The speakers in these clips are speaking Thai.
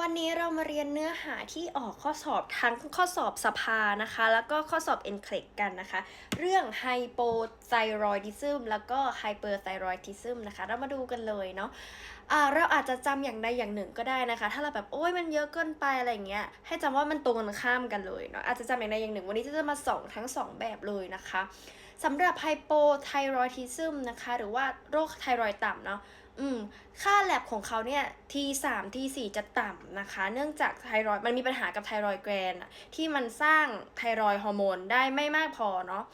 วันนี้เรามาเรียนเนื้อหาที่ออกข้อสอบทั้งข้อสอบสภานะคะ แล้วก็ข้อสอบ n c l e กันนะคะ เรื่อง hypothyroidism แล้วก็ hyperthyroidism นะคะ เรามาดูกันเลยเนาะเราอาจจะจำอย่างใดอย่างหนึ่งก็ได้นะคะ ถ้าเราแบบโอ้ยมันเยอะเกินไปอะไรเงี้ยให้จำว่ามันตรงกันข้ามกันเลยเนาะอาจจะจำอย่างใดอย่างหนึ่ง วันนี้จะมาสองทั้งสองแบบเลยนะคะสำหรับ hypothyroidism นะคะ หรือว่าโรคไทรอยต่ำเนาะ อืมค่าแลบของเขาเนี่ย T3 T4 จะต่ำนะคะ เนื่องจากไทรอยมันมีปัญหากับไทรอยแกรนที่มันสร้างไทรอยฮอร์โมนได้ไม่มากพอเนาะ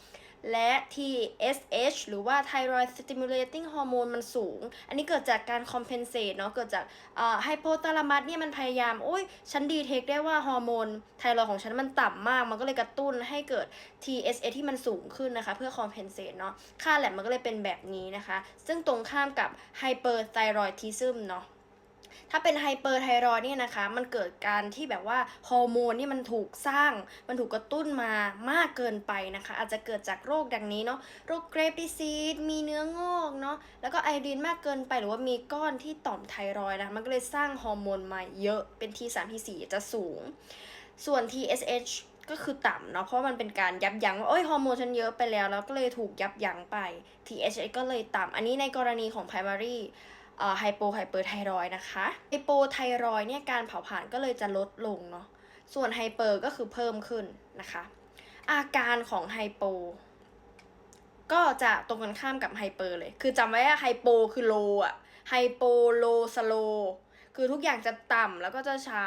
และ TSH หรือว่า Thyroid Stimulating Hormone มันสูง อันนี้เกิดจากการ compensate เนาะ เกิดจากไฮโปทาลามัสเนี่ยมันพยายาม โอ้ย ฉันดีเทคได้ว่าฮอร์โมนไทรอยของฉันมันต่ำมาก มันก็เลยกระตุ้นให้เกิด TSH ที่มันสูงขึ้นนะคะ เพื่อ compensate เนาะ ค่าแลบมันก็เลยเป็นแบบนี้นะคะ ซึ่งตรงข้ามกับ hyperthyroidism เนาะ ถ้าเป็นไฮเปอร์ไทรอยเนี่ยนะคะ มันเกิดการที่แบบว่าฮอร์โมนนี่มันถูกสร้าง มันถูกกระตุ้นมามากเกินไปนะคะ อาจจะเกิดจากโรคดังนี้เนาะ โรคเกรฟดิซีดมีเนื้องอกเนาะ แล้วก็ไอรีนมากเกินไปหรือว่ามีก้อนที่ต่อมไทรอยนะ มันก็เลยสร้างฮอร์โมนมาเยอะ เป็น T3 T4 จะสูง ส่วน TSH ก็คือต่ำเนาะเพราะมันเป็นการยับยั้งว่าโอ้ยฮอร์โมนฉันเยอะไปแล้ว แล้วก็เลยถูกยับยั้งไป TSH ก็เลยต่ำอันนี้ในกรณีของ primary ไฮโปไฮเปอร์ไทรอยนะคะไฮโปไทรอยเนี่ยการเผาผลาญก็เลยจะลดลงเนาะส่วนไฮเปอร์ก็คือเพิ่มขึ้นนะคะ อาการของไฮโปก็จะตรงกันข้ามกับไฮเปอร์เลย คือจำไว้ว่าไฮโปคือโลอะไฮโปโลสโล คือทุกอย่างจะต่ำแล้วก็จะช้า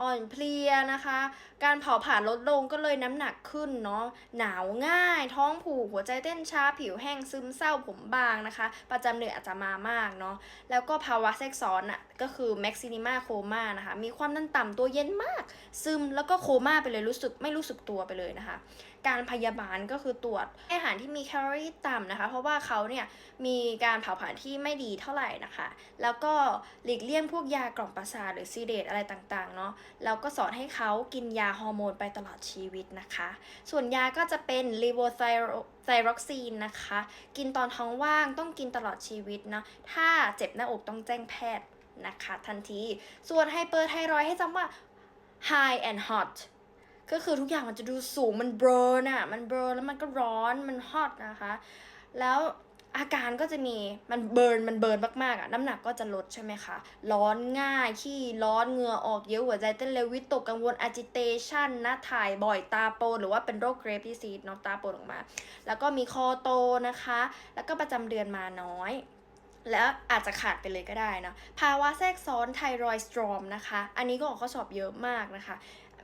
อ่อนเพลียนะคะ การเผาผลาญลดลงก็เลยน้ำหนักขึ้นเนาะหนาวง่าย ท้องผูกหัวใจเต้นช้าผิวแห้งซึมเศร้าผมบางนะคะ ประจำเดือนอาจจะมามากเนาะแล้วก็ภาวะแทรกซ้อนอะก็คือแม็กซินิมาโคม่านะคะ มีความดันต่ำตัวเย็นมาก ซึมแล้วก็โคม่าไปเลยรู้สึกไม่รู้สึกตัวไปเลยนะคะ การพยาบาลก็คือตรวจอาหารที่มีแคลอรี่ต่ำนะคะ เพราะว่าเขาเนี่ยมีการเผาผลาญที่ไม่ดีเท่าไหร่นะคะ แล้วก็หลีกเลี่ยงพวกยากล่อมประสาทหรือซีเดตอะไรต่างๆเนาะแล้วก็สอนให้เขากินยาฮอร์โมนไปตลอดชีวิตนะคะ ส่วนยาก็จะเป็นลีโวไทรอกซีนนะคะ กินตอนท้องว่างต้องกินตลอดชีวิตเนาะถ้าเจ็บหน้าอกต้องแจ้งแพทย์นะคะทันที ส่วนไฮเปอร์ไทรอยให้จำว่า high and hot ก็คือทุกอย่างมันจะดูสูงมันเบลอน่ะมันเบลอแล้วมันก็ร้อนมันฮอตนะคะ แล้ว อาการก็จะมีมันเบิร์นมันเบิร์นมากๆอะน้ำหนักก็จะลดใช่ไหมคะ ร้อนง่ายขี้ร้อนเหงื่อออกเยอะหัวใจเต้นเร็ววิตกกังวล agitation หน้าถ่ายบ่อยตาโปนหรือว่าเป็นโรคเกรฟดิซีดเนาะตาโปนออกมา แล้วก็มีคอโตนะคะ แล้วก็ประจำเดือนมาน้อย แล้วอาจจะขาดไปเลยก็ได้นะภาวะแทรกซ้อนไทรอยสตรอมนะคะ อันนี้ก็ออกข้อสอบเยอะมากนะคะ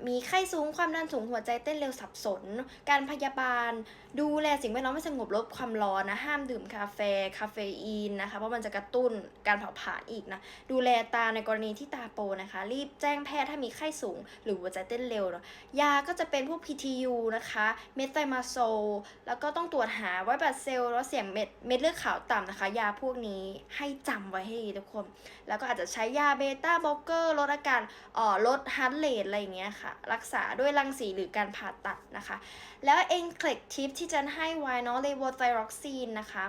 มีไข้สูงความดันสูงหัวใจเต้นเร็วสับสน การพยาบาล ดูแลสิ่งแวดล้อมให้สงบลดความร้อนนะ ห้ามดื่มกาแฟคาเฟอีนนะคะ เพราะมันจะกระตุ้นการเผาผลาญอีกนะ ดูแลตาในกรณีที่ตาโปนะคะ รีบแจ้งแพทย์ถ้ามีไข้สูง หรือหัวใจเต้นเร็วเนาะยาก็จะเป็นพวก PTU นะคะ เมทไซมาโซลแล้วก็ต้องตรวจหาไวบัตเซลล์แล้วเสียงเม็ดเม็ดเลือดขาวต่ำนะคะ ยาพวกนี้ให้จำไว้ให้ดีทุกคน แล้วก็อาจจะใช้ยาเบต้าบล็อกเกอร์ลดอาการอ่อลดฮาร์ดเรทอะไรอย่างเงี้ยค่ะรักษาด้วยรังสีหรือการผ่าตัดนะคะ แล้วเองเคล็กทิปที่จะให้ไว้เนาะเลโวไทรอกซีนนะคะ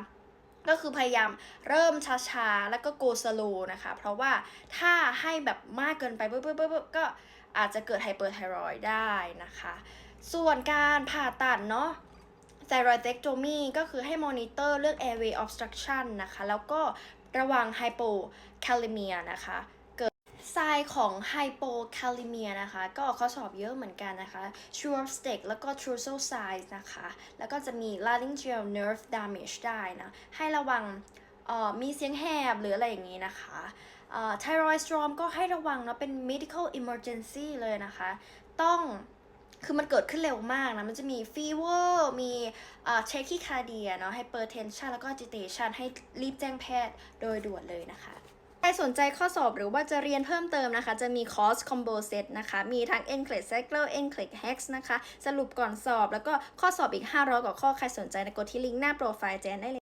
ก็คือพยายามเริ่มช้าๆ แล้วก็โกสโลนะคะ เพราะว่าถ้าให้แบบมากเกินไปปุ๊บปุ๊บปุ๊บก็อาจจะเกิดไฮเปอร์ไทรอยด์ได้นะคะ ส่วนการผ่าตัดเนาะไทรอยเ c กโ m มีก็คือให้มอนิเตอร์เรื่อง airway obstruction นะคะ แล้วก็ระวัง hypokalemia นะคะ เกิดไซน์ของ hypokalemia นะคะ ก็ข้อสอบเยอะเหมือนกันนะคะ s c h w a r z t e c แล้วก็ Trusal size นะคะ แล้วก็จะมี laryngeal nerve damage ได้นะ ให้ระวังมีเสียงแหบหรืออะไรอย่างนี้นะคะไทรอยสตรอมก็ให้ระวังนะเป็น medical emergency เลยนะคะ ต้องคือมันเกิดขึ้นเร็วมากนะ มันจะมีฟีเวอร์ มีเช็คคีคาเดียเนาะไฮเปอร์เทนชันแล้วก็จิเตชันให้รีบแจ้งแพทย์โดยด่วนเลยนะคะ ใครสนใจข้อสอบหรือว่าจะเรียนเพิ่มเติมนะคะ จะมีคอร์สคอมโบเซตนะคะ มีทั้ง e n c l a s Cycle e n c l a s Hex นะคะ สรุปก่อนสอบแล้วก็ข้อสอบอีก 500 กว่าข้อใครสนใจนะกดที่ลิงก์หน้าโปรไฟล์แจนได้เลย